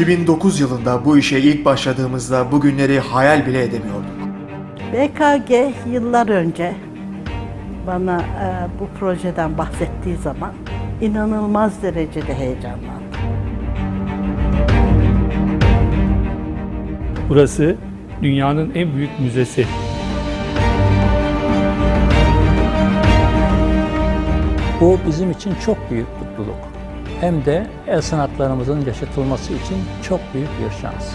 2009 yılında bu işe ilk başladığımızda bu günleri hayal bile edemiyorduk. BKG yıllar önce bana e, bu projeden bahsettiği zaman inanılmaz derecede heyecanlandım. Burası dünyanın en büyük müzesi. Bu bizim için çok büyük mutluluk. Hem de el sanatlarımızın yaşatılması için çok büyük bir şans.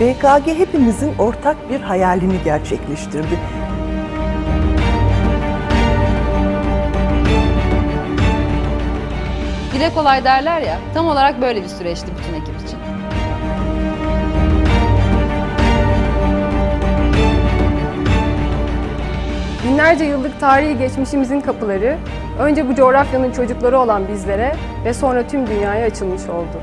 BKG hepimizin ortak bir hayalini gerçekleştirdi. Dile kolay derler ya, tam olarak böyle bir süreçti bütün ekip için. Binlerce yıllık tarihi geçmişimizin kapıları önce bu coğrafyanın çocukları olan bizlere ve sonra tüm dünyaya açılmış oldu.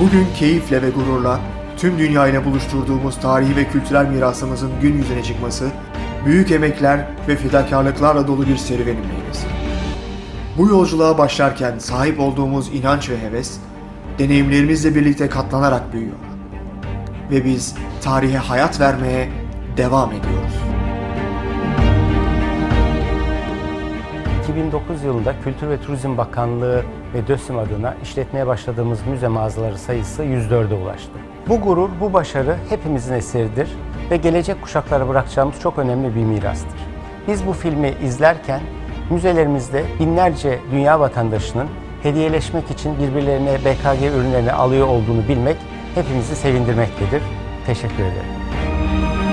Bugün keyifle ve gururla tüm dünya ile buluşturduğumuz tarihi ve kültürel mirasımızın gün yüzüne çıkması, büyük emekler ve fedakarlıklarla dolu bir serüvenin meyvesi. Bu yolculuğa başlarken sahip olduğumuz inanç ve heves, deneyimlerimizle birlikte katlanarak büyüyor. Ve biz tarihe hayat vermeye devam ediyoruz. 2009 yılında Kültür ve Turizm Bakanlığı ve DÖSİM adına işletmeye başladığımız müze mağazaları sayısı 104'e ulaştı. Bu gurur, bu başarı hepimizin eseridir ve gelecek kuşaklara bırakacağımız çok önemli bir mirastır. Biz bu filmi izlerken müzelerimizde binlerce dünya vatandaşının hediyeleşmek için birbirlerine BKG ürünlerini alıyor olduğunu bilmek hepimizi sevindirmektedir. Teşekkür ederim.